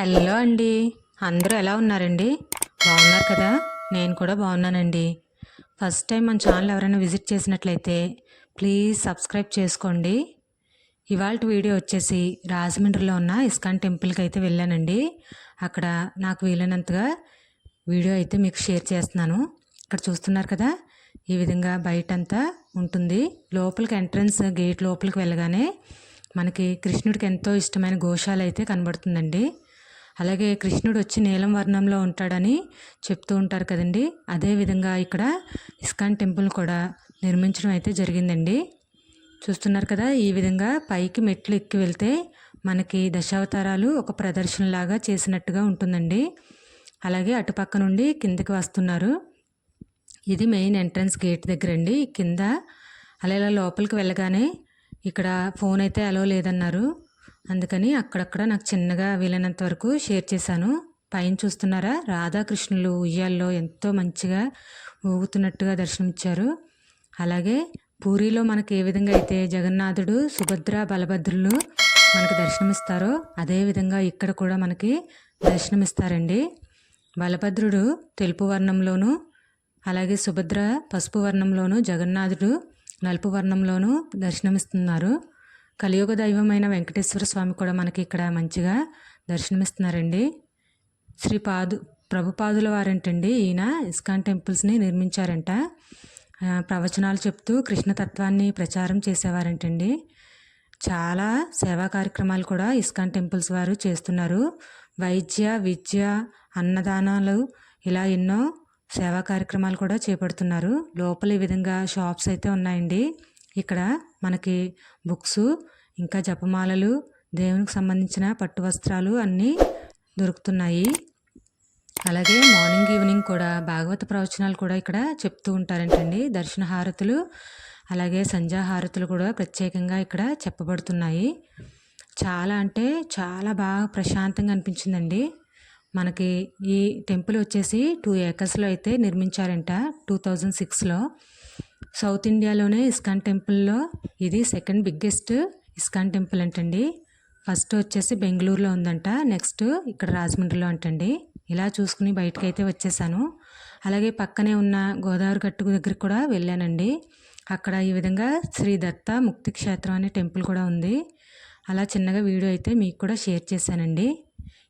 Hello అండి. అందరూ ఎలా ఉన్నారండి? బాగున్నారు కదా? నేను కూడా బాగున్నానండి. ఫస్ట్ టైం మన ఛానల్ ఎవరైనా విజిట్ చేసినట్లయితే ప్లీజ్ సబ్స్క్రైబ్ చేసుకోండి. ఇవాళ వీడియో వచ్చేసి రాజమండ్రిలో ఉన్న ఇస్కాన్ టెంపుల్కి అయితే వెళ్ళానండి. అక్కడ నాకు వీలైనంతగా వీడియో అయితే మీకు షేర్ చేస్తున్నాను. ఇక్కడ చూస్తున్నారు కదా? ఈ విధంగా బయటంతా ఉంటుంది. లోపలికి ఎంట్రన్స్ గేట్ లోపలికి వెళ్ళగానే మనకి కృష్ణుడికి ఎంతో ఇష్టమైన గోశాల అయితే కనబడుతుందండి. అలాగే కృష్ణుడు వచ్చి నీలం వర్ణంలో ఉంటాడని చెప్తూ ఉంటారు కదండి. అదేవిధంగా ఇక్కడ ఇస్కాన్ టెంపుల్ కూడా నిర్మించడం అయితే జరిగిందండి. చూస్తున్నారు కదా ఈ విధంగా పైకి మెట్లు ఎక్కి వెళ్తే మనకి దశావతారాలు ఒక ప్రదర్శనలాగా చేసినట్టుగా ఉంటుందండి. అలాగే అటుపక్క నుండి కిందకి వస్తున్నారు. ఇది మెయిన్ ఎంట్రన్స్ గేట్ దగ్గర అండి కింద అలా ఇలా లోపలికి వెళ్ళగానే ఇక్కడ ఫోన్ అయితే అలో లేదన్నారు. అందుకని అక్కడక్కడ నాకు చిన్నగా వీలైనంత వరకు షేర్ చేశాను. పైన చూస్తున్నారా? రాధాకృష్ణులు ఉయ్యాల్లో ఎంతో మంచిగా ఊగుతున్నట్టుగా దర్శనమిచ్చారు. అలాగే పూరిలో మనకి ఏ విధంగా అయితే జగన్నాథుడు సుభద్ర బలభద్రులు మనకు దర్శనమిస్తారో అదేవిధంగా ఇక్కడ కూడా మనకి దర్శనమిస్తారండి. బలభద్రుడు తెలుపు వర్ణంలోను అలాగే సుభద్ర పసుపు వర్ణంలోను జగన్నాథుడు నలుపు వర్ణంలోనూ దర్శనమిస్తున్నారు. కలియుగ దైవమైన వెంకటేశ్వర స్వామి కూడా మనకి ఇక్కడ మంచిగా దర్శనమిస్తున్నారండి. శ్రీ పాదు ప్రభుపాదుల వారంటండి. ఈయన ఇస్కాన్ టెంపుల్స్ని నిర్మించారంట. ప్రవచనాలు చెప్తూ కృష్ణతత్వాన్ని ప్రచారం చేసేవారంటండి. చాలా సేవా కార్యక్రమాలు కూడా ఇస్కాన్ టెంపుల్స్ వారు చేస్తున్నారు. వైద్య విద్య అన్నదానాలు ఇలా ఎన్నో సేవా కార్యక్రమాలు కూడా చేపడుతున్నారు. లోపల ఈ విధంగా షాప్స్ అయితే ఉన్నాయండి. ఇక్కడ మనకి బుక్స్ ఇంకా జపమాలలు దేవునికి సంబంధించిన పట్టు వస్త్రాలు అన్నీ దొరుకుతున్నాయి. అలాగే మార్నింగ్ ఈవినింగ్ కూడా భాగవత ప్రవచనాలు కూడా ఇక్కడ చెప్తూ ఉంటారంటండి. దర్శన హారతులు అలాగే సంధ్యా హారతులు కూడా ప్రత్యేకంగా ఇక్కడ చెప్పబడుతున్నాయి. చాలా అంటే చాలా బాగా ప్రశాంతంగా అనిపించిందండి. మనకి ఈ టెంపుల్ వచ్చేసి టూ ఏకర్స్లో అయితే నిర్మించారంట టూ థౌజండ్ సిక్స్లో. సౌత్ ఇండియాలోనే ఇస్కాన్ టెంపుల్లో ఇది సెకండ్ బిగ్గెస్ట్ ఇస్కాన్ టెంపుల్ అంటండి. ఫస్ట్ వచ్చేసి బెంగళూరులో ఉందంట నెక్స్ట్ ఇక్కడ రాజమండ్రిలో అంటండి. ఇలా చూసుకుని బయటకు అయితే వచ్చేసాను. అలాగే పక్కనే ఉన్న గోదావరి గట్టు దగ్గర కూడా వెళ్ళానండి. అక్కడ ఈ విధంగా శ్రీ దత్త ముక్తి క్షేత్రం అనే టెంపుల్ కూడా ఉంది. అలా చిన్నగా వీడియో అయితే మీకు కూడా షేర్ చేశానండి.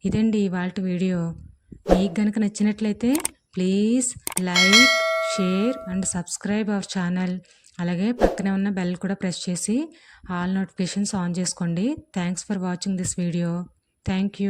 ఇదండి ఇవాళ వీడియో. మీకు కనుక నచ్చినట్లయితే please like share and subscribe our channel అలాగే పక్కనే ఉన్న బెల్ కూడా ప్రెస్ చేసి ఆల్ నోటిఫికేషన్స్ ఆన్ చేసుకోండి. Thanks for watching this video thank you